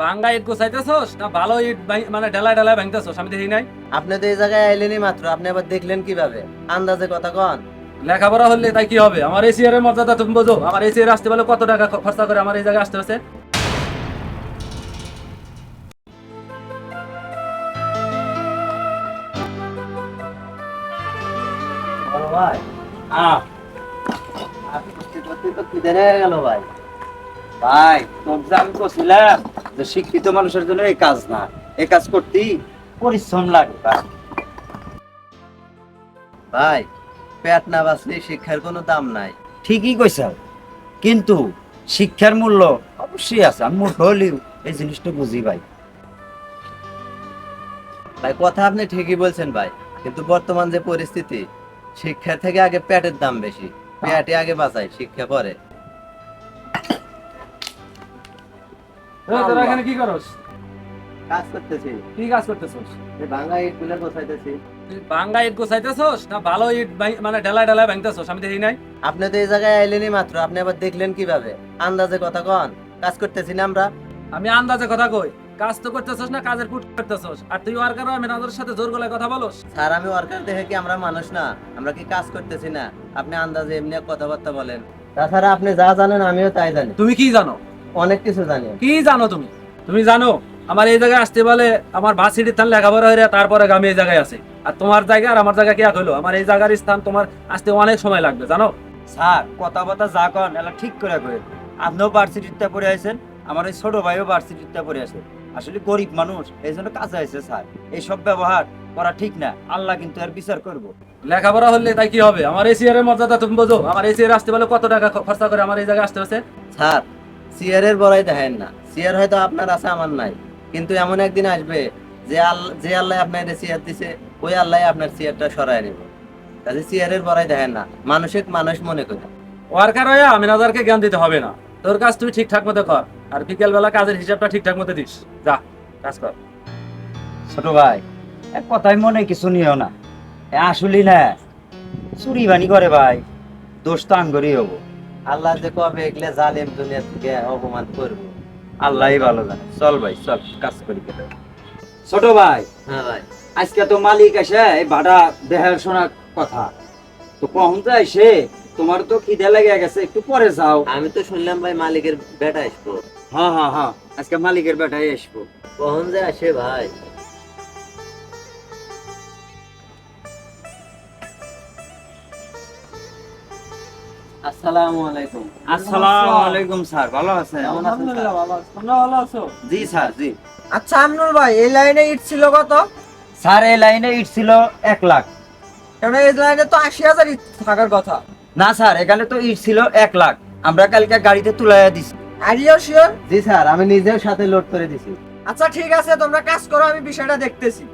বাঙ্গা ইট গোছাইতেছস না ভালো ইট মানে ঢেলায় ঢেলায় ভাঙতেছস? আমি দেখি নাই। আপনি তো এই জায়গায় আইলেনই মাত্র আপনি আবার দেখলেন কীভাবে? আন্দাজে কথা কন। লেখাপড়া হলে তাই কি হবে? আমার এসিয়ার এর মর্যাদা তুমি বোঝো। আমার এসিয়ার আসতে বলে কত টাকা খরচা করে আমার এই জায়গায় আসতে হচ্ছে? ভাই। আহ, আপনি করতে করতে তো খিদে লেগে গেল ভাই। ভাই তোমরা আমি বলছিলাম শিক্ষিত মানুষের জন্য এই কাজ না। এই কাজ করতেই পরিশ্রম লাগে, ভাই। পেট না বাঁচলে শিক্ষার কোনো দাম নাই। ঠিকই কইছ। কিন্তু শিক্ষার মূল্য অবশ্যই আছে। আমি মূর্খ হলেও এই জিনিসটা বুঝি, ভাই। ভাই, কথা আপনি ঠিকই বলছেন, ভাই। কিন্তু বর্তমান যে পরিস্থিতি শিক্ষা থেকে আগে পেটের দাম বেশি। পেটে আগে বাঁচায় শিক্ষা পরে। তোরা এখানে কি করস? কাজ করতেছি। কি কাজ করতেছস? এই ইটগুলো গোছাইতেছি। তুই ইট গোছাইতেছস না ভালো ইট মানে ভাঙতেছস? আমি দেখি নাই। আপনি তো এই জায়গায় আইলেনই মাত্র আপনি আবার দেখলেন কীভাবে? আন্দাজে কথা কন কাজ করতেছি না আমরা। আমি আন্দাজে কথা কই কাজ তো করতেছস না কাজের পুট করতেছস। আর তুই ওয়ার্কার আর ম্যানেজারের সাথে জোর গলায় কথা বলস? স্যার আমি ওয়ার্কার দেখে কি আমরা মানুষ না? আমরা কি কাজ করতেছি না? আপনি আন্দাজে এমনি কথাবার্তা বলেন। তাছাড়া আপনি যা জানেন আমিও তাই জানি। তুমি কি জানো? অনেক কিছু জানি। কি জানো তুমি? তুমি জানো আমার এই জায়গায় আসতে বলে আমার ভার্সিটির থান লেখাপড়া হয়ে তারপরে আমি এই জায়গায় আছি। আর তোমার জায়গা আর আমার জায়গা কি এক হইল আমার এই জায়গার স্থান তোমার আসতে অনেক সময় লাগবে জানো? স্যার কথা কথা যা কন এলা ঠিক করে কয়ে আপনিও ভার্সিটিতে পড়ে আছেন আমার ওই ছোট ভাইও ভার্সিটিতে পড়ে আছে। আসলে গরিব মানুষ এই জন্য কাজে আছে স্যার। এইসব ব্যবহার করা ঠিক না। আল্লাহ কিন্তু এর বিচার করব। লেখাপড়া হলে তাই কি হবে? আমার এর মর্যাদা তুমি বোঝো? আমার এসিয়ার আসতে বলে কত টাকা খরচা করে আমার এই জায়গায় আসতে হচ্ছে? স্যার সিয়ারের বড়াই দেখেন না। সিয়ার হয়তো আপনার আছে আমার নাই। কিন্তু এমন একদিন আসবে যে আল্লাহ যে আল্লাহ আপনার সিয়ার দিছে ওই আল্লাহ আপনার সিয়ারটা সরাই নেবে। কাজে সিয়ারের বড়াই দেখেন না মানুষের মানুষ মনে করে। ওয়ার্কার হয়ে ম্যানেজারকে জ্ঞান দিতে হবে না। তোর কাজ তুই ঠিকঠাক মতো কর আর বিকেল বেলা কাজের হিসাবটা ঠিকঠাক মতো দিস। যা কাজ কর। ছোট ভাই এক কথাই মনে কিছু নিও না। এ আসলে না চুরি বানি করে ভাই দোষ তো আঙ্গরই হব। আল্লাহ যে কবে এগুলো জালেম দুনিয়া থেকে অপমান করব? আল্লাহই ভালো জানে। চল ভাই চল কাজ করি ছোট ভাই হ্যাঁ ভাই। আজকে তো মালিক এসে এই ভাড়া দেখার শোনার কথা। তো কখন তো এসে তোমার তো খিদে লেগে গেছে একটু পরে যাও। আমি তো শুনলাম ভাই মালিকের বেটা আসব। হ্যাঁ হ্যাঁ হ্যাঁ আজকে মালিকের বেটাই আসব। কখন যে আসে ভাই? আসসালামু আলাইকুম। আসসালামু আলাইকুম স্যার। ভালো আছেন? কেমন আছেন স্যার? তোমরা ভালো আছো। জি স্যার জি। আচ্ছা আমনুল ভাই এই লাইনে ইট ছিল কত? স্যার এই লাইনে ইট ছিল এক লাখ। কারণ এই লাইনে তো আশি হাজার ইট থাকার কথা? না স্যার এখানে তো ইট ছিল এক লাখ। আমরা কালকে গাড়িতে তুলাইয়া দিছি। আরিও শিওর জি স্যার আমি নিজেও সাথে লোড করে দিছি। আচ্ছা ঠিক আছে তোমরা কাজ করো আমি বিষয়টা দেখতেছি।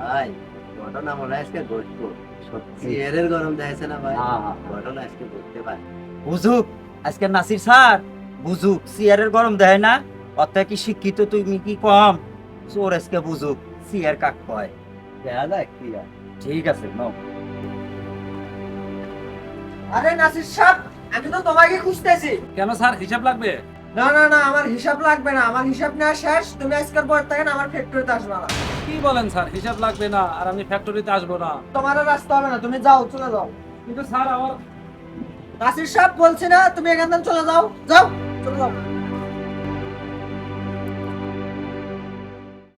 ভাই ঘটনা মনে হয় আজকে ঘটবো। সত্যি। এর গরম দেখছে না ভাই। ঘটনা আজকে ঘটতে পারে। বুঝুক আজকে নাসির স্যার বুঝুক সিয়ারের গরম দেয় না? অত কি শিক্ষিত তুমি কি কম? চোর আজকে বুঝুক সিয়ার কাক কয়? দেখা যাক কি ঠিক আছে নাও। আরে নাসির সাহেব আমি তো তোমাকে খুঁজতেছি। কেন স্যার হিসাব লাগবে? না না না আমার হিসাব লাগবে না। আমার হিসাব নেওয়া শেষ তুমি আজকের পর থেকে না আমার ফ্যাক্টরিতে আসবে না। কি বলেন স্যার হিসাব লাগবে না আর আমি ফ্যাক্টরিতে আসব না। তোমার আর আসতে হবে না তুমি যাও চলে যাও। কিন্তু স্যার আমার নাসির সাহেব বলছি না তুমি এখান থেকে চলে যাও যাও চলে যাও।